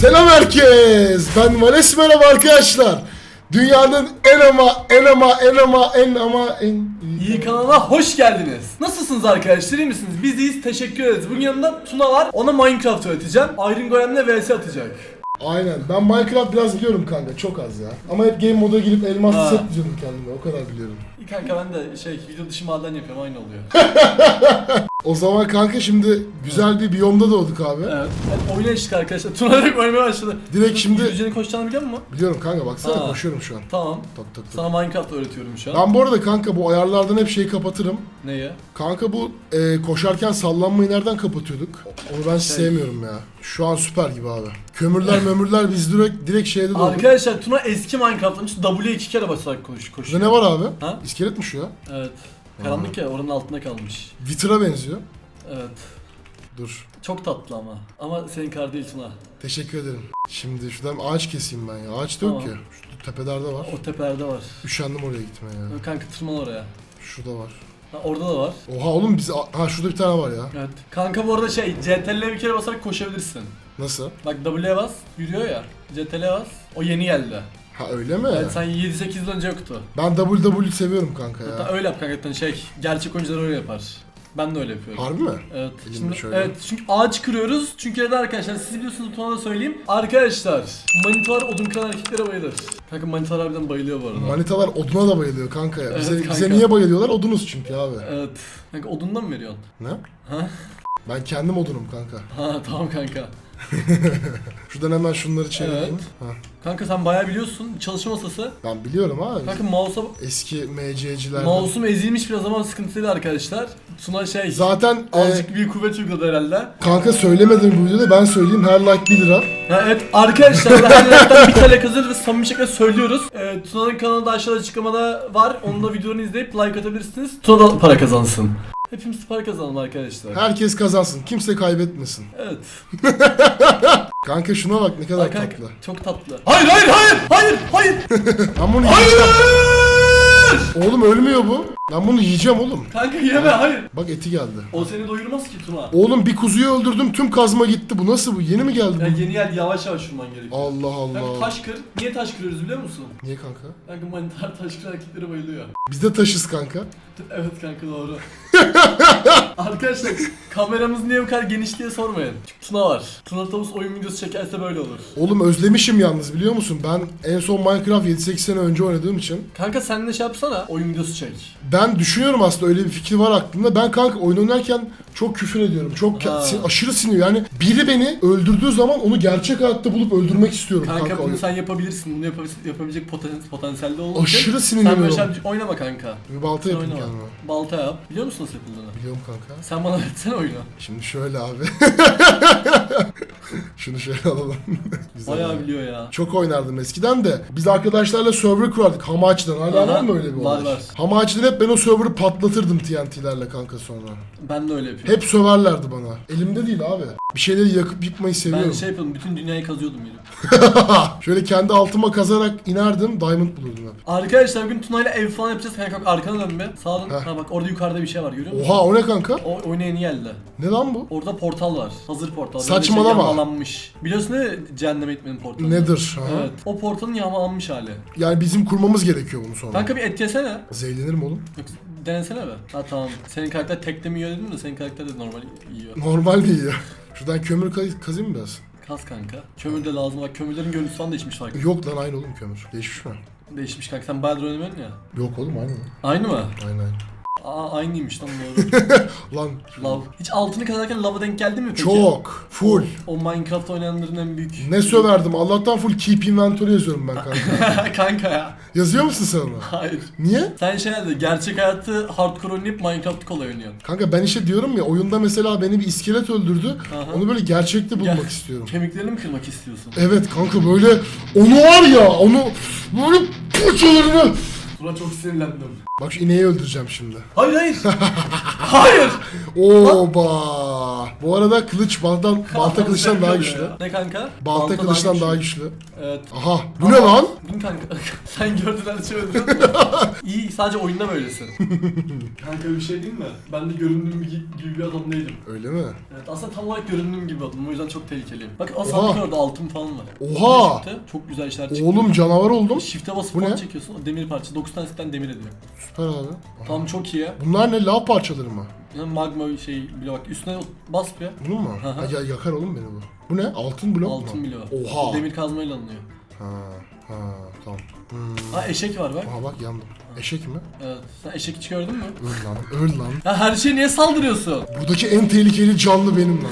Selam herkes. Ben Vales merhaba arkadaşlar. Dünyanın en ama en ama en ama en ama en İyi kanala hoş geldiniz. Nasılsınız arkadaşlar iyi misiniz? Biz iyiyiz teşekkür ederiz. Bugün yanımda Tuna var. Ona Minecraft öğreteceğim. Iron Golem'le vs atacak. Aynen. Ben Minecraft biraz biliyorum kanka. Çok az ya. Ama hep game moda girip elmas Ha. set diyordum kendime. O kadar biliyorum. Kanka ben de şey video dışı maden yapıyorum aynı oluyor. O zaman kanka şimdi güzel bir biyomda doğduk abi. evet. evet oyuna işte arkadaşlar. Tuna direkt oynamaya başladı. Direkt şimdi Yüzeceğini koşacağını biliyor musun? biliyorum kanka baksana Ha. koşuyorum şu an. Tamam. Tak tak tak. Sana Minecraft öğretiyorum şu an. Ben bu arada kanka bu ayarlardan hep şeyi kapatırım. Neyi? Kanka bu e, koşarken sallanmayı nereden kapatıyorduk? Onu ben Şey- sevmiyorum ya. Şu an süper gibi abi. Kömürler mömürler biz direkt direkt şeyde doğduk. Arkadaşlar Tuna eski Minecraft'ın W'ye iki kere basarak koş, Burada koşuyor. ne var abi? Ha? İskelet mi şu ya? Evet. Karanlık ya oranın altında kalmış. Wither'a benziyor. Evet. Dur. Çok tatlı ama. Ama senin kar değil Tuna. Teşekkür ederim. Şimdi şuradan ağaç keseyim ben ya. Ağaç da yok Tamam. ki. Şu tepelerde var. O tepelerde var. Üşendim oraya gitmeye ya. Kanka tırman oraya. Şurada var. Ha, orada da var. Oha oğlum biz... Ha şurada bir tane var ya. Evet. Kanka bu arada şey CTRL'e bir kere basarak koşabilirsin. Nasıl? Bak W'ye bas, yürüyor ya. CTRL'e bas. O yeni geldi. Ha öyle mi? Evet sen 7-8 yıl önce yoktu. Ben WW seviyorum kanka Hatta ya. öyle yap kanka hatta şey gerçek oyuncular öyle yapar. Ben de öyle yapıyorum. Harbi mi? Evet. Şimdi, şöyle. evet çünkü ağaç kırıyoruz. Çünkü neden arkadaşlar siz biliyorsunuz Tuna da söyleyeyim. Arkadaşlar manitalar odun kıran erkeklere bayılır. Kanka manitalar harbiden bayılıyor bu arada. Manitalar oduna da bayılıyor kanka ya. Bize, Evet bize kanka. niye bayılıyorlar? Odunuz çünkü abi. evet. Kanka odundan mı veriyorsun? Ne? Ha? Ben kendim odunum kanka. Ha tamam kanka. Şuradan hemen şunları çevireyim. Evet. Ha. Kanka sen bayağı biliyorsun. Çalışma masası. Ben biliyorum abi. Kanka mouse'a Eski MC'cilerden. Mouse'um ezilmiş biraz ama sıkıntıydı arkadaşlar. Tuna şey Zaten e, azıcık bir kuvvet uyguladı herhalde. kanka söylemedim bu videoda ben söyleyeyim her like 1 lira. Ha, evet arkadaşlar her like'tan bir tane kazanır ve samimi şekilde söylüyoruz. Ee, Tuna'nın kanalı da aşağıda açıklamada var. Onun da videonu izleyip like atabilirsiniz. Tuna da para kazansın. Hepimiz para kazanalım arkadaşlar. Herkes kazansın. Kimse kaybetmesin. Evet. Kanka şuna bak ne kadar Bak kanka, tatlı. Çok tatlı. Hayır hayır hayır hayır hayır. Ben bunu hayır. yiyeceğim. Oğlum ölmüyor bu. Ben bunu yiyeceğim oğlum. Kanka yeme hayır. Bak eti geldi. O seni doyurmaz ki Tuna. Oğlum bir kuzuyu öldürdüm tüm kazma gitti. Bu nasıl bu? Yeni mi geldi Ya bu? yeni yer yavaş yavaş vurman gerekiyor. Allah Kanka Allah. taş kır. Niye taş kırıyoruz biliyor musun? Niye kanka? Kanka manitar taş kıran erkeklere bayılıyor. Biz de taşız kanka. Evet kanka doğru. Arkadaşlar kameramız niye bu kadar geniş diye sormayın. Çünkü Tuna var. Tuna Tavus oyun videosu çekerse böyle olur. Oğlum özlemişim yalnız biliyor musun? Ben en son Minecraft 7-8 sene önce oynadığım için. Kanka sen de şey yapsana oyun videosu çek. Ben düşünüyorum aslında öyle bir fikir var aklımda. Ben kanka oyun oynarken çok küfür ediyorum. Çok Ha. sin- aşırı sinir. Yani biri beni öldürdüğü zaman onu gerçek hayatta bulup öldürmek istiyorum Kanka, kanka. bunu sen yapabilirsin. Bunu yapabil- yapabilecek potansiyelde olduğu için Aşırı Sen sinirleniyorum. böyle şey oynama kanka. Bir balta Sen yapayım oynama. kendime. Balta yap. Biliyor musun nasıl yapıldığını? Biliyorum kanka. Sen bana öğretsene oyunu. Şimdi şöyle abi. Şunu şöyle alalım. Güzel Bayağı biliyor ya. Çok oynardım eskiden de. Biz arkadaşlarla server kurardık Hamaç'tan. Hala Aha, var mı öyle bir var, olay? var. Hamaç'tan hep ben o server'ı patlatırdım TNT'lerle kanka sonra. Ben de öyle yapıyorum. Hep söverlerdi bana. Elimde değil abi. Bir şeyleri yakıp yıkmayı ben seviyorum. şey yapıyordum. Bütün dünyayı kazıyordum yine. Şöyle kendi altıma kazarak inerdim. Diamond bulurdum hep. Arkadaşlar bugün Tuna ile ev falan yapacağız. Kanka bak arkana dön be. Sağa dön. Heh. Ha bak orada yukarıda bir şey var görüyor musun? Oha o ne kanka? O oyuna yeni geldi. Ne lan bu? Orada portal var. Hazır portal. Böyle Saçmalama. Şey yağmalanmış. Biliyorsun değil mi cehenneme gitmenin portalı? Nedir? Ha? Evet. O portalın yağmalanmış hali. Yani bizim kurmamız gerekiyor bunu sonra. Kanka bir et yesene. Zehirlenirim oğlum. Yok, denesene be. Ha tamam. Senin karakter tekte mi yiyor dedim de senin karakter de normal yiyor. Normal değil ya. Şuradan kömür kaz- kazayım mı biraz? Kas kanka. Kömür de lazım. Bak kömürlerin görüntüsü falan değişmiş fark. Yok lan aynı oğlum kömür. Değişmiş mi? Değişmiş kanka. Sen bayağıdır oynamıyorsun ya. Yok oğlum aynı. Aynı mı? Aynen. Aa aynıymış lan doğru. Lan Lav. Hiç altını kazarken lava denk geldi mi peki? çok. Full. O Minecraft oynayanların en büyük. Ne söverdim. Allah'tan full keep inventory yazıyorum ben kanka. kanka ya. Yazıyor musun sen onu? Hayır. Niye? Sen şey nerede? Gerçek hayatı hardcore oynayıp Minecraft kolay oynuyorsun. Kanka ben işte diyorum ya oyunda mesela beni bir iskelet öldürdü. Aha. Onu böyle gerçekte bulmak Gel. istiyorum. Kemiklerini mi kırmak istiyorsun? Evet kanka böyle onu var ya onu böyle puçalarını Buna çok sinirlendim. Bak şu ineği öldüreceğim şimdi. Hayır hayır. hayır. Oba! Bu arada kılıç baltan, balta kılıçtan daha güçlü. Ne kanka? Balta kılıçtan daha güçlü. Evet. Aha bu ne lan? Bin kanka. Sen gördüğün her şeyi öldürdün mü? İyi sadece oyunda böylesin. kanka bir şey değil mi? Ben de göründüğüm gibi, gibi bir adam değilim. Öyle mi? Evet aslında tam olarak göründüğüm gibi adamım o yüzden çok tehlikeliyim. Bak Oha. aslında orada altın falan var. Oha! Çok güzel işler çıktı. Oğlum canavar oldum. Shift'e basıp Bu çekiyorsun o demir parça 9 tanesinden demir ediyor. Süper abi. Tamam çok iyi. Bunlar ne? Lav parçaları mı? Yani magma şey bak üstüne bas bir. Bunun mu? Ya, yakar oğlum beni bu. Bu ne? Altın blok Altın mu? biliyor. Oha. Demir kazmayla alınıyor. Ha, ha, tamam. Hmm. Ha eşek var bak. Aha bak yandım. Eşek mi? Evet. Sen eşek hiç gördün mü? Öl lan, öl lan. Ya her şeye niye saldırıyorsun? Buradaki en tehlikeli canlı benim lan.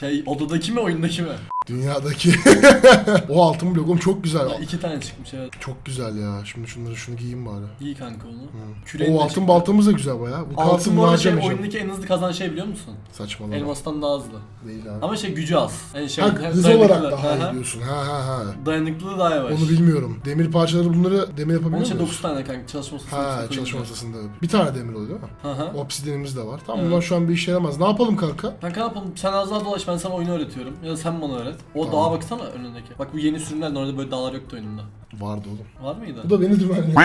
Şey odadaki mi oyundaki mi? Dünyadaki. o altın blokum çok güzel. Ya iki tane çıkmış evet. Çok güzel ya. Şimdi şunları şunu giyeyim bari. İyi kanka onu. Küreğin O altın çıktı. baltamız da güzel baya. Bu Altın kalsın bu bunu arada şey harcamayacağım. oyundaki en hızlı kazanan şey biliyor musun? Saçmalama. Elmastan daha hızlı. Değil abi. Ama şey gücü az. Yani şey, Ha, hız olarak daha Hı iyi hı. diyorsun. Ha ha ha. Dayanıklılığı daha yavaş. Onu bilmiyorum. Demir parçaları bunları demir yapabiliyor Onun için muyuz? 9 tane kanka çalışma masasına Ha koyunca. çalışma masasında. Bir tane demir oluyor değil mi? Hı hı. Obsidianimiz de var. Tamam bunlar şu an bir işe yaramaz. Ne yapalım kanka? Kanka ne yapalım? Sen az daha dolaş ben sana oyunu öğretiyorum. Ya da sen bana öğret. O Tamam. dağa baksana önündeki. Bak bu yeni sürümler orada böyle dağlar yoktu oyununda. Vardı oğlum. Var mıydı? Bu da beni dümenliyor.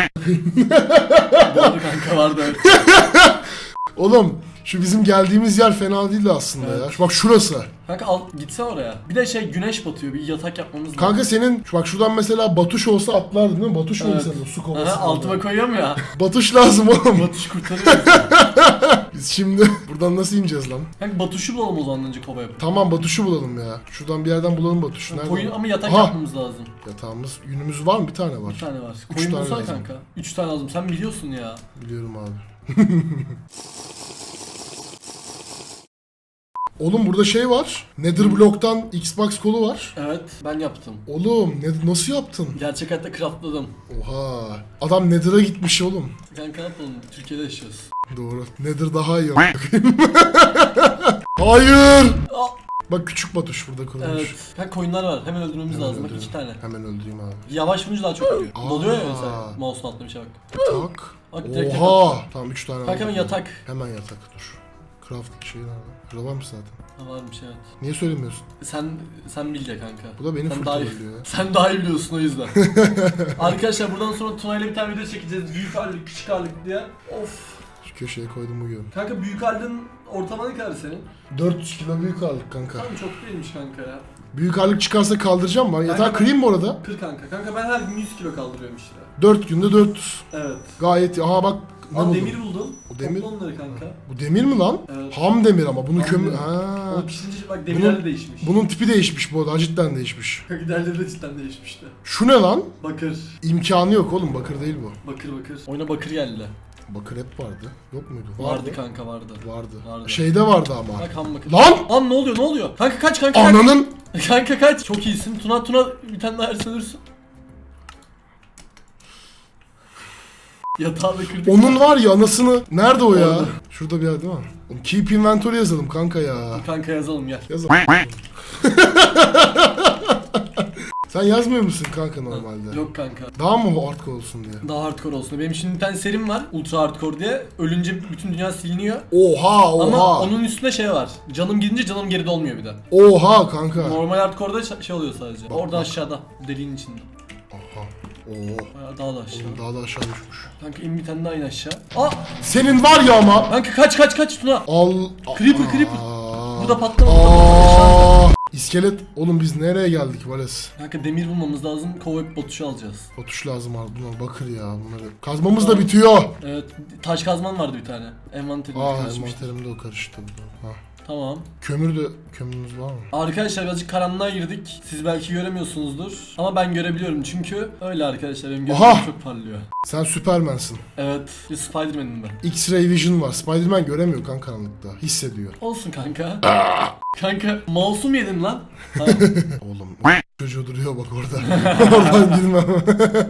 Doğru kanka vardı evet. Oğlum şu bizim geldiğimiz yer fena değildi aslında Evet. ya. Şu Bak şurası. Kanka al gitsen oraya. Bir de şey güneş batıyor. Bir yatak yapmamız lazım. Kanka senin şu bak şuradan mesela Batuş olsa atlardın değil mi? Batuş mu Evet. senin o su Aha, kovası? altıma koyuyorum ya. Batuş lazım oğlum. Batış kurtarıyor. Biz şimdi buradan nasıl ineceğiz lan? Kanka Batuş'u bulalım o zaman önce kova yapıp. Tamam Batuş'u bulalım ya. Şuradan bir yerden bulalım Batuş'u. Nerede? Koyun ama yatak Aha. yapmamız lazım. Yatağımız, yünümüz var mı? Bir tane var. Bir tane var. Üç Koyun tane bulsana lazım. kanka. 3 tane lazım. Sen biliyorsun ya. Biliyorum abi. Oğlum burada şey var. Nether Block'tan Xbox kolu var. Evet ben yaptım. Oğlum ne, nasıl yaptın? Gerçek hayatta craftladım. Oha. Adam Nether'a gitmiş oğlum. Kanka ne yapalım? Türkiye'de yaşıyoruz. Doğru. Nether daha iyi. Hayır. Aa, Bak küçük Batuş burada kurulmuş. evet. Kanka koyunlar var. Hemen öldürmemiz Hemen lazım. Bak öldürelim. iki tane. Hemen öldüreyim abi. Yavaş vurunca daha çok ölüyor. Doluyor ya mesela. Mouse'un bir şey bak. Tak. Bak Oha. Tamam 3 tane aldım. hemen yatak. Hemen yatak dur. Craft şey nerede? Burada varmış zaten. Ha, varmış evet. Niye söylemiyorsun? Sen sen bil de kanka. Bu da beni Sen daha iyi, fırçalıyor ya. sen daha iyi biliyorsun o yüzden. Arkadaşlar buradan sonra Tuna ile bir tane video çekeceğiz. Büyük ağırlık, küçük ağırlık diye. Of. Şu köşeye koydum uyuyorum. Kanka büyük ağırlığın ortalama ne kadar senin? 400 kilo büyük ağırlık kanka. Tamam çok değilmiş kanka ya. Büyük ağırlık çıkarsa kaldıracağım ben. Yatağı Kanka kırayım mı orada? Kır kanka. Kanka ben her gün 100 kilo kaldırıyorum işte. 4 günde 400. Evet. Gayet. Aha bak ne Aa buldum? demir buldum. O demir- Topla onları kanka. Bu demir mi lan? Evet. Ham demir ama bunu Ham kömür... demir. Ha. Onu pişirince bak demirler de değişmiş. Bunun tipi değişmiş bu arada. Cidden değişmiş. Kanka diğerleri de cidden değişmişti. Şu ne lan? Bakır. İmkanı yok oğlum. Bakır değil bu. Bakır bakır. Oyuna bakır geldi. Bakır hep vardı. Yok muydu? Vardı kanka vardı. Vardı. Vardı. Şeyde vardı ama. Bak ham bakır. Lan! Lan ne oluyor ne oluyor? Kanka kaç kanka kaç. Ananın... Kanka kaç. Çok iyisin. Tuna Tuna bir tane daha ölürsün. Yatağı da kırdık. Onun var ya anasını... Nerede o ya? Orada. Şurada bir yer değil mi? Oğlum keep inventory yazalım kanka ya. Kanka yazalım gel. Yazalım. Sen yazmıyor musun kanka normalde? Yok kanka. Daha mı hardcore olsun diye? Daha hardcore olsun. Benim şimdi bir tane serim var. Ultra hardcore diye. Ölünce bütün dünya siliniyor. Oha oha. Ama onun üstünde şey var. Canım gidince canım geri dolmuyor bir de. Oha kanka. Normal hardcore'da şey oluyor sadece. Bak, Orada bak. aşağıda. Deliğin içinde. Oo. Bayağı daha da aşağı. Oğlum daha da aşağı düşmüş. Kanka in bir tane daha in aşağı. Aa! Senin var ya ama. Kanka kaç kaç kaç Tuna. Al. Creeper, creeper. Aa. Bu da patlama. Aa. İskelet. Oğlum biz nereye geldik Vales? Kanka demir bulmamız lazım. Kovayıp botuşu alacağız. Batuş lazım abi. Bunlar bakır ya. Bunları. Kazmamız da bitiyor. Evet. Taş kazman vardı bir tane. Envanterinde Aa karışmıştı. envanterimde o karıştı. Ha. Tamam. Kömür de kömürümüz var mı? Arkadaşlar birazcık karanlığa girdik. Siz belki göremiyorsunuzdur. Ama ben görebiliyorum çünkü öyle arkadaşlar benim gözüm Aha! çok parlıyor. Sen Süpermensin. Evet. Bir Spiderman'im ben. X-ray vision var. Spiderman göremiyor kan karanlıkta. Hissediyor. Olsun kanka. kanka mouse'u mu yedin lan? Ha. Oğlum çocuğu duruyor bak orada. Oradan girmem.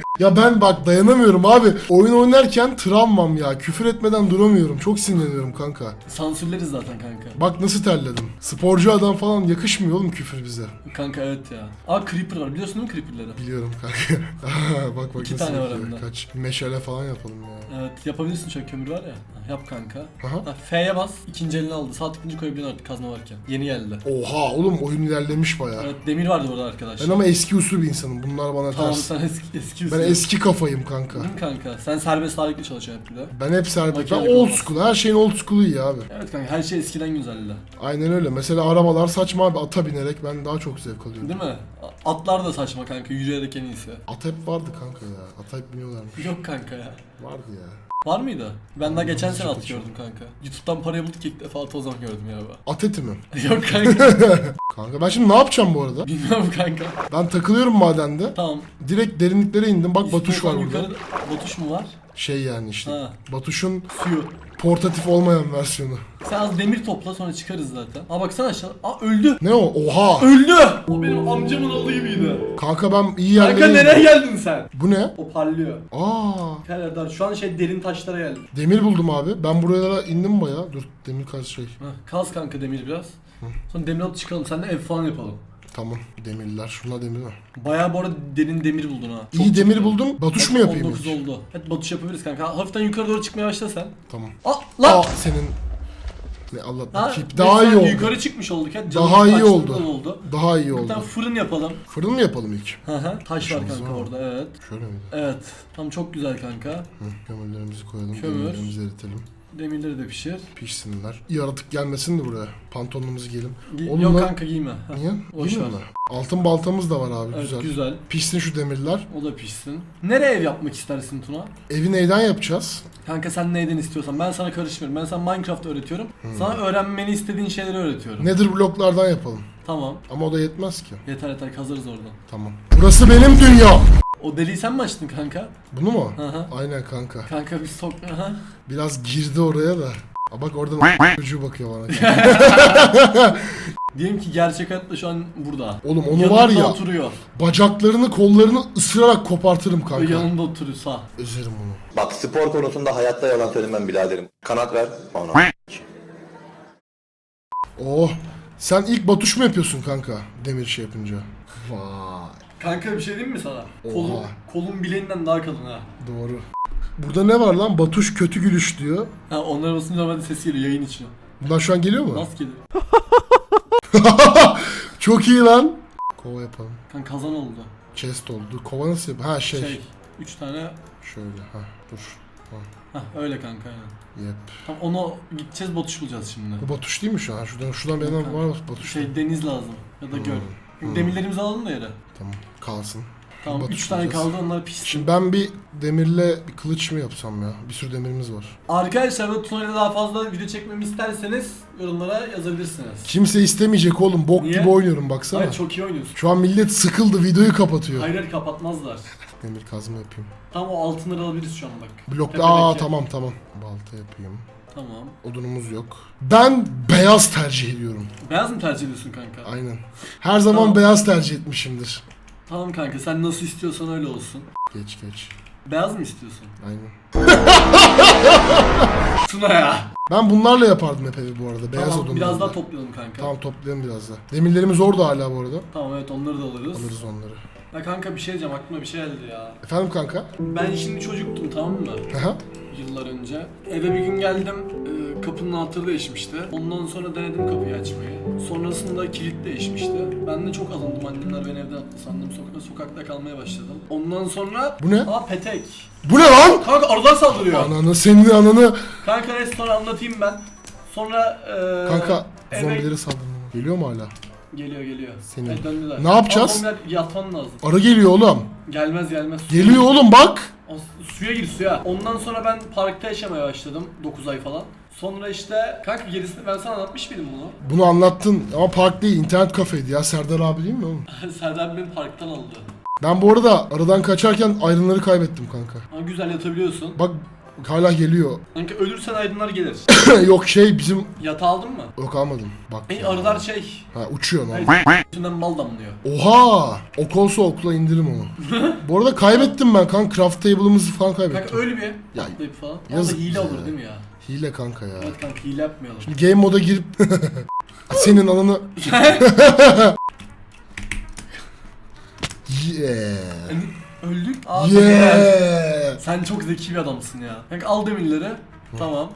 Ya ben bak dayanamıyorum abi. Oyun oynarken travmam ya. Küfür etmeden duramıyorum. Çok sinirleniyorum kanka. Sansürleriz zaten kanka. Bak nasıl terledim. Sporcu adam falan yakışmıyor oğlum küfür bize. Kanka evet ya. Aa Creeper var biliyorsun değil mi Creeper'ları? Biliyorum kanka. bak bak İki nasıl tane var yapıyor. Kaç meşale falan yapalım ya. Evet yapabilirsin şöyle kömür var ya. Ha, Yap kanka. Aha. Ha, F'ye bas. ikinci elini aldı. Sağ tıkınca koyabiliyorsun artık kazma varken. Yeni geldi. Oha oğlum oyun ilerlemiş bayağı. Evet demir vardı orada arkadaşlar. Ben ama eski usul bir insanım. Bunlar bana Tamam ters. sen eski eski Ben usul. Eski kafayım kanka. Değil mi kanka? Sen serbest ağırlıklı çalışıyorsun hep bir de. Ben hep serbest. Ben Makine old school. Her şeyin old school'u iyi abi. Evet kanka her şey eskiden güzeldi. Aynen öyle. Mesela arabalar saçma abi. Ata binerek ben daha çok zevk alıyorum. Değil mi? A- Atlar da saçma kanka. Yürüyerek en iyisi. At hep vardı kanka ya. At hep biniyorlarmış. Yok kanka ya. Vardı ya. Var mıydı? Ben daha geçen sene at gördüm kanka. Youtube'dan parayı bulduk ilk defa at o zaman gördüm ya ben. At eti mi? Yok kanka. Kanka ben şimdi ne yapacağım bu arada? Bilmiyorum kanka. Ben takılıyorum madende. Tamam. Direkt derinliklere indim. Bak Batuş var İstiyorsan burada. yukarıda- Batuş mu var? Şey yani işte. Ha. Batuş'un Suyu. portatif olmayan versiyonu. Sen az demir topla sonra çıkarız zaten. Aa baksana aşağı. Aa öldü. Ne o? Oha! Öldü. O benim amcamın oğlu gibiydi. Kanka ben iyi Kanka yerlere nereye indim. geldin sen? Bu ne? O parlıyor. Aa! Nereden? Şu an şey derin taşlara geldim. Demir buldum abi. Ben buralara indim baya. Dur demir kaç şey. Heh, kaz kanka demir biraz. Sonra demir alıp çıkalım. Sen de ev falan yapalım. Tamam. Demirler. Şunlar demir mi? Bayağı bu arada derin demir buldun ha. Çok İyi demir çıktı. buldum. Batuş mu yapayım? 19 ilk? oldu. Hadi Batuş yapabiliriz kanka. Hafiften yukarı doğru çıkmaya başla sen. Tamam. Aa lan! Aa senin ne Allah Ha, Keep daha iyi mesela oldu. Yukarı çıkmış olduk. Hadi Daha iyi oldu. oldu. Daha iyi Bir oldu. tane fırın yapalım. Fırın mı yapalım ilk? Hı hı. Taş var kanka var. orada evet. Şöyle miydi? Evet. Tam çok güzel kanka. Hı, kömürlerimizi koyalım. Kömür. Demirlerimizi eritelim. Demirleri de pişir. Pişsinler. Yaratık gelmesin de buraya. Pantolonumuzu giyelim. Gi- Onunla- Yok kanka giyme. Niye? Boş Değil mi ver. Altın baltamız da var abi Evet, güzel. güzel. Pişsin şu demirler. O da pişsin. Nereye ev yapmak istersin Tuna? Evi neyden yapacağız? Kanka sen neyden istiyorsan ben sana karışmıyorum. Ben sana Minecraft öğretiyorum. Sana öğrenmeni istediğin şeyleri öğretiyorum. Nether bloklardan yapalım. Tamam. Ama o da yetmez ki. Yeter yeter kazarız oradan. Tamam. Burası benim dünya. O deliği sen mi açtın kanka? Bunu mu? Hı. Aynen kanka. Kanka bir sok... Aha. Biraz girdi oraya da. Aa, bak oradan çocuğu bakıyor bana. Diyelim ki gerçek hayatta şu an burada. Oğlum onu Yanında var ya oturuyor. bacaklarını kollarını ısırarak kopartırım kanka. Yanında oturuyor sağ. Üzerim onu. Bak spor konusunda hayatta yalan söylemem biraderim. Kanat ver. Ona. Oh. Sen ilk batuş mu yapıyorsun kanka? Demir şey yapınca. Vay. Kanka bir şey diyeyim mi sana? Oha. Kolun, kolun bileğinden daha kalın ha. Doğru. Burada ne var lan? Batuş kötü gülüş diyor. Ha onların arasında normalde ses geliyor yayın için. Bunlar şu an geliyor mu? Nasıl geliyor? Çok iyi lan. Kova yapalım. Kanka kazan oldu. Chest oldu. Kova nasıl yap? Ha şey. Şey, üç tane. Şöyle. Ha dur. Ha. Ha öyle kanka aynen. Yep. Tam onu gideceğiz Batuş bulacağız şimdi. Bu Batuş değil mi şu an? Şuradan şuradan bir adam var Batuş. Şey deniz lazım ya da göl. Demirlerimizi alalım da yere. Tamam. Kalsın. Tamam Batuş 3 tane kaldı onlar pişsin. Şimdi ben bir demirle bir kılıç mı yapsam ya? Bir sürü demirimiz var. Arkadaşlar Tuna ile daha fazla video çekmemi isterseniz yorumlara yazabilirsiniz. Kimse istemeyecek oğlum. Bok Niye? gibi oynuyorum baksana. Hayır çok iyi oynuyorsun. Şu an millet sıkıldı. Videoyu kapatıyor. Hayır hayır kapatmazlar. Demir kazma yapayım. Tam o altınları alabiliriz şu an bak. Blok. Tepedeki. Aa tamam tamam. Balta yapayım. Tamam. Odunumuz yok. Ben beyaz tercih ediyorum. Beyaz mı tercih ediyorsun kanka? Aynen. Her zaman Tamam. beyaz tercih etmişimdir. Tamam kanka sen nasıl istiyorsan öyle olsun. Geç geç. Beyaz mı istiyorsun? Aynen. Tuna ya. Ben bunlarla yapardım hep evi bu arada. Beyaz tamam odunlarla. biraz daha toplayalım kanka. Tamam toplayalım biraz da. Demirlerimiz orada hala bu arada. Tamam evet onları da alırız. Alırız onları. Ya kanka bir şey diyeceğim aklıma bir şey geldi ya. Efendim kanka? Ben şimdi çocuktum tamam mı? Aha. Yıllar önce. Eve bir gün geldim. e, kapının anahtarı değişmişti. Ondan sonra denedim kapıyı açmayı. Sonrasında kilit değişmişti. Ben de çok alındım. Annemler beni evden attı sandım. Sok- sokakta kalmaya başladım. Ondan sonra... Bu ne? Aa petek. Bu ne lan? Kanka arılar saldırıyor. Ananı senin ananı. Kanka sonra anlatayım ben. Sonra e, Kanka eve- zombileri saldırma. Geliyor mu hala? Geliyor geliyor. Senin. Evet, döndüler. Ne yapacağız? Ama yatman lazım. Arı geliyor oğlum. Gelmez gelmez. Geliyor oğlum bak. O, suya gir suya. Ondan sonra ben parkta yaşamaya başladım 9 ay falan. Sonra işte kanka gerisini ben sana anlatmış mıydım bunu? Bunu anlattın ama park değil internet kafeydi ya Serdar abi değil mi oğlum? Serdar beni parktan aldı. Ben bu arada aradan kaçarken ayrınları kaybettim kanka. Ama güzel yatabiliyorsun. Bak hala geliyor. Kanka ölürsen aydınlar gelir. Yok şey bizim Yatağı aldın mı? yok almadım. Bak. Ey ya. arılar şey. Ha uçuyor lan. Üstünden mal damlıyor. Oha! Ok olsa okla indirim onu. Bu arada kaybettim ben kanka. Craft table'ımızı falan Kanka kaybettim. öyle bir. Ya, Atlayıp falan. Yazık hile olur değil mi ya? Hile kanka ya. Evet kanka hile yapmayalım. Game moda girip senin ananı Yeah. Öldük. Aa, yeah. Sen çok zeki bir adamsın ya. Kanka al demirleri. Tamam.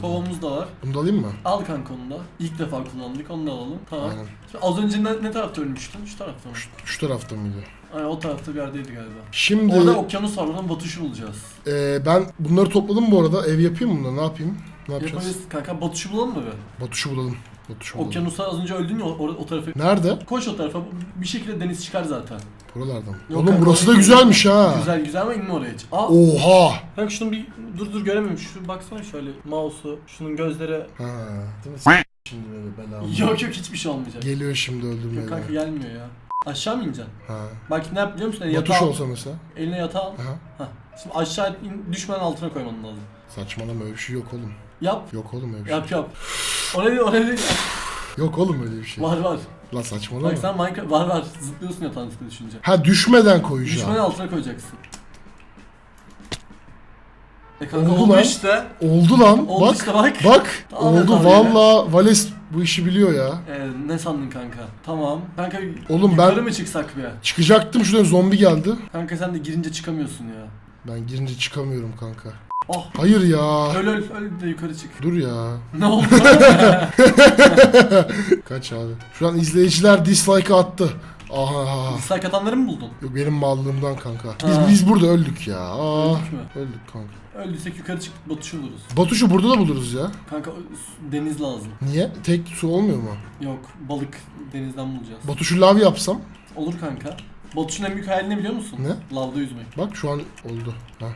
Kovamız da var. Bunu da alayım mı? Al kanka onu da. İlk defa kullandık onu da alalım. Tamam. Aynen. Şimdi az önce ne, ne tarafta ölmüştün? Şu tarafta mı? Şu tarafta mıydı? Aynen o tarafta bir yerdeydi galiba. Şimdi Orada okyanus var oradan Batuş'u bulacağız. e, ben bunları topladım bu arada. Ev yapayım mı bunları? Ne yapayım? Ne yapacağız? Yaparız kanka Batuş'u bulalım mı be? Batuş'u bulalım. Batuş'u bulalım. Okyanusa az önce öldün ya o, o tarafa. Nerede? Koş o tarafa bir şekilde deniz çıkar zaten. Buralardan. Yok Oğlum kanka, burası da oraya güzelmiş ha. Güzel güzel ama inme oraya hiç. Aa Oha. kanka şunu bir dur dur göremiyorum. Şu baksana şöyle mouse'u şunun gözleri. Ha. Değil mi? S- Şimdi böyle belamı. Yok yok hiçbir şey olmayacak. Geliyor şimdi öldürmeye. Yok kanka gelmiyor ya. Aşağı mı ineceksin? Ha. Bak ne yap biliyor musun? Yani Batuş yatağı al. olsa mesela. Eline yatağı al. Aha. Hah. Şimdi aşağı in, düşmenin altına koyman lazım. Saçmalama öyle bir şey yok oğlum. Yap. Yok oğlum öyle bir şey. Yap yap. O ne değil o ne değil. Yok oğlum öyle bir şey. Var var. Lan saçmalama. Bak sen Minecraft var var. Zıplıyorsun yatağın üstüne düşünce. Ha düşmeden koyacağım. Düşmenin altına koyacaksın. E kanka Oldu oldu, lan. işte. Oldu lan. Oldu bak. işte bak. Bak. Tamam, oldu tamam, valla. Vales bu işi biliyor ya. Ee, ne sandın kanka? Tamam. Kanka Oğlum ben- mı çıksak bir? Çıkacaktım şuradan zombi geldi. Kanka sen de girince çıkamıyorsun ya. Ben girince çıkamıyorum kanka. Oh. Hayır ya. Öl öl öl de yukarı çık. Dur ya. Ne oldu? Kaç abi. Şu an izleyiciler dislike attı. Aha. Dislike atanları mı buldun? Yok benim mallığımdan kanka. Biz Ha. biz burada öldük ya. Aa. Öldük mü? Öldük kanka. Öldüysek yukarı çık Batuş'u buluruz. Batuş'u burada da buluruz ya. Kanka deniz lazım. Niye? Tek su olmuyor mu? Yok balık denizden bulacağız. Batuş'u lav yapsam. Olur kanka. Batuş'un en büyük hayali ne biliyor musun? Ne? Lavda yüzmek. Bak şu an oldu. Ha.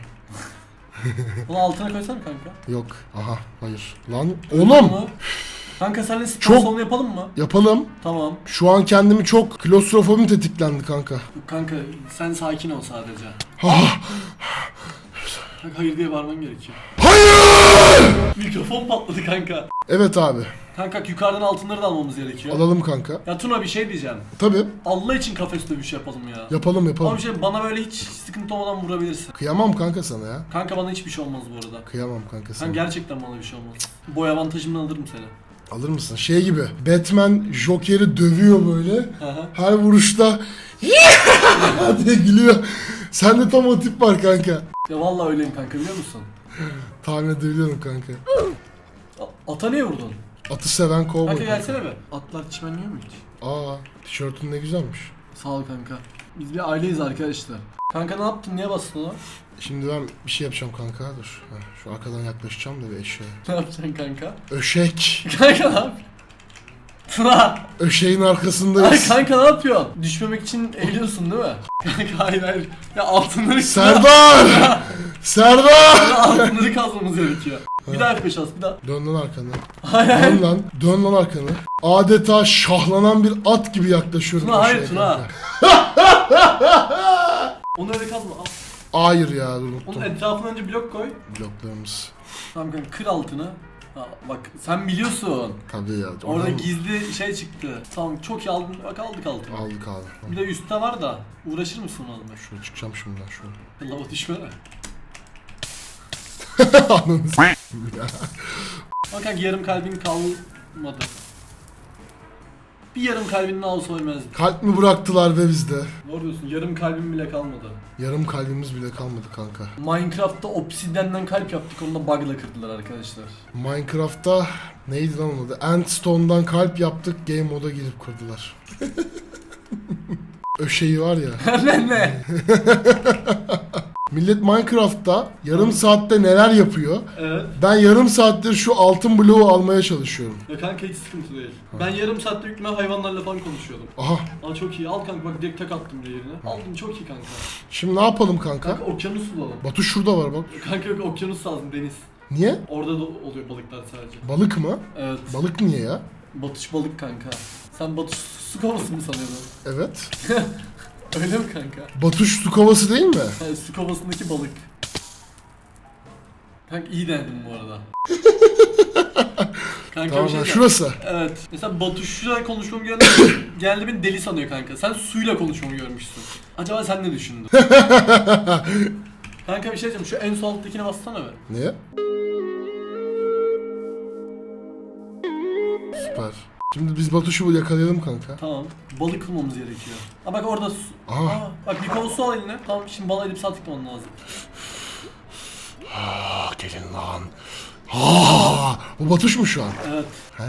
Bunu altına koysana kanka. Yok. Aha. Hayır. Lan. Oğlum. mü? Kanka seninle spor Çok- salonu yapalım mı? Yapalım. Tamam. Şu an kendimi çok klostrofobim tetiklendi kanka. Kanka sen sakin ol sadece. Ah. Kanka hayır diye bağırman gerekiyor. Hayır! Mikrofon patladı kanka. Evet abi. Kanka yukarıdan altınları da almamız gerekiyor. Alalım kanka. Ya Tuna bir şey diyeceğim. Tabi. Allah için kafes dövüşü yapalım ya. Yapalım Ama yapalım. bir şey bana böyle hiç sıkıntı olmadan vurabilirsin. Kıyamam kanka sana ya. Kanka bana hiçbir şey olmaz bu arada. Kıyamam kanka Sen sana. gerçekten bana bir şey olmaz. Boy avantajımdan alırım seni. Alır mısın? Şey gibi. Batman Joker'i dövüyor böyle. Aha. Her vuruşta diye gülüyor. Sende tam o tip var kanka. Ya vallahi öyleyim kanka biliyor musun? Tahmin edebiliyorum kanka. Ata niye vurdun? Atı seven kovboy. Kanka kanka. gelsene be. Atlar çimenliyor mu hiç? Aa, tişörtün ne güzelmiş. Sağ ol kanka. Biz bir aileyiz arkadaşlar. Kanka ne yaptın? Niye bastın ona? Şimdi ben bir şey yapacağım kanka. Dur. Ha, şu arkadan yaklaşacağım da bir eşeğe. Ne yapacaksın kanka? Öşek. Kanka ne yapıyorsun? Tuna! Öşeğin Ay arkasındayız. kanka ne yapıyorsun? Düşmemek için eğiliyorsun değil mi? Kanka hayır hayır. Ya altınları Serdar! Serdar! altınları kazmamız gerekiyor. Bir daha F5 as bir daha. Dön lan arkanı. Hayır hayır. Dön lan. Dön lan arkanı. Adeta şahlanan bir at gibi yaklaşıyorum. Tuna hayır Tuna. Onu öyle kazma. Al. Hayır ya dur Onun unuttum. etrafına önce blok koy. Bloklarımız. Tamam kanka kır altını. Ha, bak sen biliyorsun. Tabii ya. Orada oradan gizli şey çıktı. Tamam çok iyi aldın. Bak aldık altını. Aldık abi. Bir de üstte var da uğraşır mısın onu almaya? Şöyle çıkacağım şundan şöyle. Lava düşme de. Ananı s- Bak kanka yarım kalbin kalmadı. Bir yarım kalbin daha olsa ölmezdi. Kalp mi bıraktılar be bizde? Doğru diyorsun yarım kalbin bile kalmadı. Yarım kalbimiz bile kalmadı kanka. Minecraft'ta obsidenden kalp yaptık onu da bug'la kırdılar arkadaşlar. Minecraft'ta neydi lan onun adı? Endstone'dan kalp yaptık, game moda girip kırdılar. Öşeği var ya. ne ne? Millet Minecraft'ta yarım saatte neler yapıyor? Evet. Ben yarım saattir şu altın bloğu almaya çalışıyorum. Ya kanka hiç sıkıntı değil. Ben yarım saatte hükme hayvanlarla falan konuşuyordum. Aha. Aa çok iyi. Al kanka bak direkt tek attım bir yerine. Aldım çok iyi kanka. Şimdi ne yapalım kanka? Kanka okyanus bulalım. Batu şurada var bak. Kanka yok okyanus lazım deniz. Niye? Orada da oluyor balıklar sadece. Balık mı? Evet. Balık niye ya? Batış balık kanka. Sen batış su kovası mı sanıyordun? Evet. Öyle mi kanka? Batuş su kovası değil mi? Yani su kovasındaki balık. Kanka iyi denedim bu arada. kanka Tamam bir şey lan, diyeceğim. şurası. Evet. Mesela Batuş'la konuşmamı geldi. geldi beni deli sanıyor kanka. Sen suyla konuşmamı görmüşsün. Acaba sen ne düşündün? kanka bir şey diyeceğim. Şu en sol alttakine bassana be. Niye? Süper. Şimdi biz Batuş'u yakalayalım kanka. Tamam. Balık kılmamız gerekiyor. Ha bak orada su. Aha. Aa, bak bir kova su al eline. Tamam şimdi balığı edip sağ tıklaman lazım. Aa, gelin lan. Aa, bu Batuş mu şu an? Evet. Ha.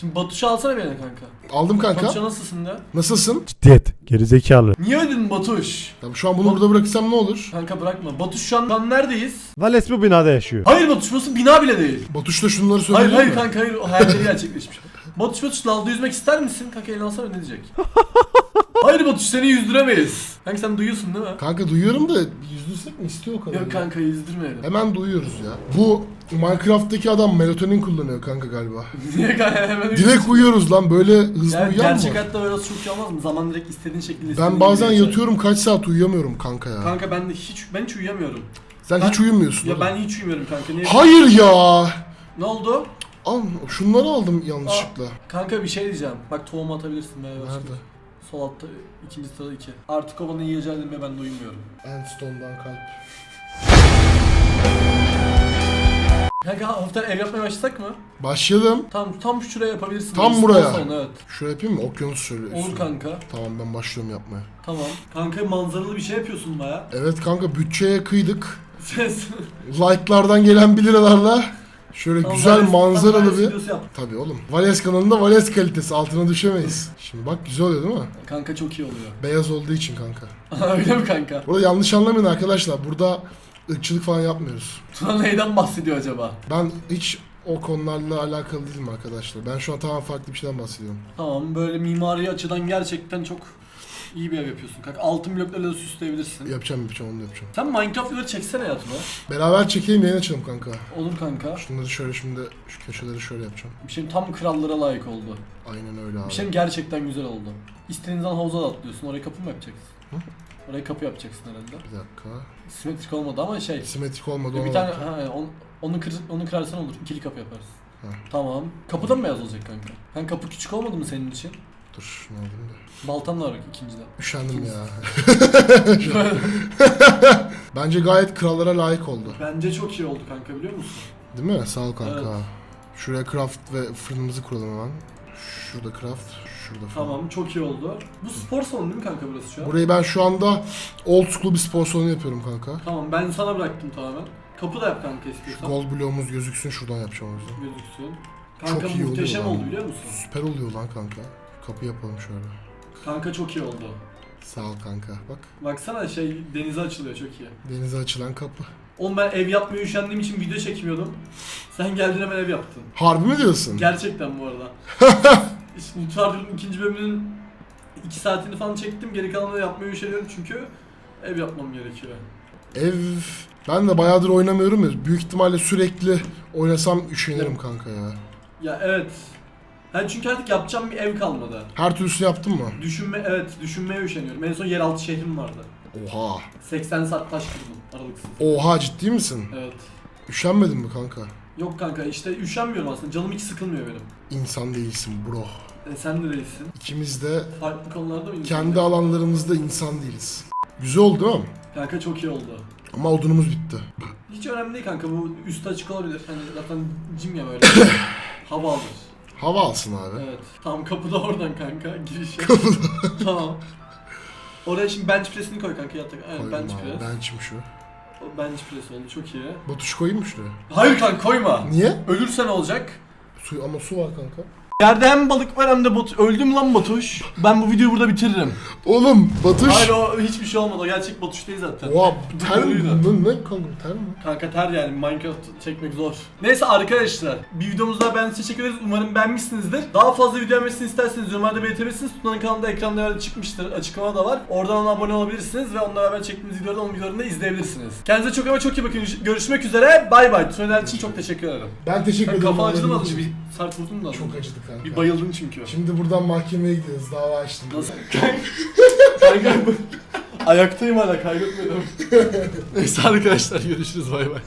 Şimdi Batuş'u alsana eline kanka. Aldım kanka. Batuş'a nasılsın de? Nasılsın? Ciddiyet. Gerizekalı. Niye ödedin Batuş? Tamam, şu an bunu burada bırakırsam ne olur? Kanka bırakma. Batuş şu an, şu an neredeyiz? Vales bu binada yaşıyor. Hayır Batuş burası bina bile değil. Batuş da şunları Hayır söyleyeyim hayır mi? kanka hayır o hayalleri gerçekleşmiş. Batuş Batuş lavda yüzmek ister misin? Kanka elini alsana ne diyecek? hayır Batuş seni yüzdüremeyiz. Kanka sen duyuyorsun değil mi? Kanka duyuyorum da yüzdürsek mi istiyor o kadar? Yok kanka yüzdürmeyelim. Hemen duyuyoruz ya. Bu Minecraft'taki adam melatonin kullanıyor kanka galiba. Niye kanka hemen Direkt uyuyoruz lan böyle hızlı yani uyuyan mı? gerçek var? hayatta böyle çok iyi olmaz mı? Zaman direkt istediğin şekilde istediğin Ben bazen gibi geçer. yatıyorum kaç saat uyuyamıyorum kanka ya. Kanka ben de hiç ben hiç uyuyamıyorum. Sen ben- hiç uyumuyorsun. Ya oğlum. ben hiç uyumuyorum kanka. Niye? Hayır ya. Ne oldu? Al şunları aldım yanlışlıkla. Kanka bir şey diyeceğim. Bak tohum atabilirsin be. Nerede? Sol altta ikinci sırada iki. Artık o bana yiyeceğim ve ben de uyumuyorum. Endstone'dan kalp. Kanka hafiften ev yapmaya başlasak mı? Başlayalım. Tam tam şuraya yapabilirsin. Tam buraya. salonu, evet. Şöyle yapayım mı? Okyanus şöyle. Olur üstüne. kanka. Tamam ben başlıyorum yapmaya. Tamam. Kanka manzaralı bir şey yapıyorsun baya. Evet kanka bütçeye kıydık. Ses. Like'lardan gelen 1 liralarla şöyle Tamam, güzel Vales- manzaralı Vales bir... videosu yap. Tabii oğlum. Vales kanalında Vales kalitesi altına düşemeyiz. Şimdi bak güzel oluyor değil mi? Kanka çok iyi oluyor. Beyaz olduğu için kanka. Öyle mi kanka? Burada yanlış anlamayın arkadaşlar. Burada ırkçılık falan yapmıyoruz. Tuna neyden bahsediyor acaba? Ben hiç o konularla alakalı değilim arkadaşlar. Ben şu an tamamen farklı bir şeyden bahsediyorum. Tamam böyle mimari açıdan gerçekten çok iyi bir ev yapıyorsun kanka. Altın bloklarla da süsleyebilirsin. Yapacağım yapacağım onu da yapacağım. Sen Minecraft videoları çeksene ya Tuna. Beraber çekeyim yayın açalım kanka. Olur kanka. Şunları şöyle şimdi şu köşeleri şöyle yapacağım. Bir şeyin tam krallara layık oldu. Aynen öyle abi. Bir şeyin gerçekten güzel oldu. İstediğin zaman havuza da atlıyorsun. Oraya kapı mı yapacaksın? Hı? Oraya kapı yapacaksın herhalde. Bir dakika. Simetrik olmadı ama şey. Simetrik olmadı bir ona tane ha, on, onu kır, onu kırarsan olur. İkili kapı yaparız. Ha. Tamam. Kapı da mı beyaz olacak kanka? Kanka kapı küçük olmadı mı senin için? Dur şunu alayım da. Baltan var bak ikincide. Üşendim ya. Bence gayet krallara layık oldu. Bence çok iyi oldu kanka biliyor musun? Değil mi? Sağ ol kanka. Evet. Şuraya craft ve fırınımızı kuralım hemen. Şurada craft, şurada fırın. Tamam çok iyi oldu. Bu spor salonu değil mi kanka burası şu an? Burayı ben şu anda old school bir spor salonu yapıyorum kanka. Tamam ben sana bıraktım tamamen. Kapı da yap kanka Şu istiyorsan. gold bloğumuz gözüksün şuradan yapacağım o yüzden. Gözüksün. Kanka Çok iyi muhteşem oluyor lan. oldu biliyor musun? Süper oluyor lan kanka. Kapı yapalım şöyle. Kanka çok iyi oldu. Sağ ol kanka. Bak Baksana şey denize açılıyor çok iyi. denize açılan kapı. Oğlum ben ev yapmaya üşendiğim için video çekmiyordum. Sen geldin hemen ev yaptın. Harbi mi diyorsun? Gerçekten bu arada. işte Mutfağı Diyordum ikinci bölümünün 2 saatini falan çektim. Geri kalanını yapmaya üşeniyorum çünkü ev yapmam gerekiyor. Ev... Ben de bayağıdır oynamıyorum ya. Büyük ihtimalle sürekli oynasam üşenirim kanka ya. Ya evet. Ben çünkü artık yapacağım bir ev kalmadı. Her türlüsünü yaptın mı? Düşünme evet düşünmeye üşeniyorum. En son yeraltı şehrim vardı. Oha. 80 saat taş kırdım aralıksız. Oha ciddi misin? Evet. Üşenmedin mi kanka? Yok kanka işte üşenmiyorum aslında. Canım hiç sıkılmıyor benim. İnsan değilsin bro. E, sen de değilsin. İkimiz de Farklı konularda mı? kendi alanlarımızda insan değiliz. Güzel oldu değil mi? Kanka çok iyi oldu. Ama odunumuz bitti. Hiç önemli değil kanka bu üstü açık olabilir. Hani zaten cim ya böyle. Hava alır. Hava alsın abi. Evet. Tam kapıda oradan kanka girişe. tamam. Oraya şimdi bench press'ini koy kanka yatak. Evet Koydum bench abi. press. Bench'im şu. O bench press oldu çok iyi. Batuş koyayım mı şuraya? Hayır kanka koyma. Niye? Ölürsen olacak. Su, ama su var kanka. Yerde hem balık var hem de bot. Öldüm lan Batuş. Ben bu videoyu burada bitiririm. Oğlum Batuş. Hayır o hiçbir şey olmadı. O gerçek Batuş değil zaten. Oha ter mi? Doğruydu. Ne, ne kanka ter mi? Kanka ter yani Minecraft çekmek zor. Neyse arkadaşlar bir videomuz daha ben teşekkür ederiz. Umarım beğenmişsinizdir. Daha fazla video gelmesini isterseniz yorumlarda belirtebilirsiniz. Tuna'nın kanalında ekranda böyle çıkmıştır. Açıklamada da var. Oradan ona abone olabilirsiniz ve onunla beraber çektiğimiz videoları onun videolarını da izleyebilirsiniz. Kendinize çok ama çok iyi bakın. Görüşmek üzere. Bay bay. Tuna'nın için çok teşekkür ederim. Ben teşekkür ederim. kafa acıdı mı anladığın az önce? için. Bir sert vurdun da Çok acıdı kanka. Bir bayıldın çünkü. Şimdi buradan mahkemeye gidiyoruz. Dava açtım. Nasıl? Kanka Ayaktayım hala kaybetmedim. Neyse arkadaşlar görüşürüz bay bay.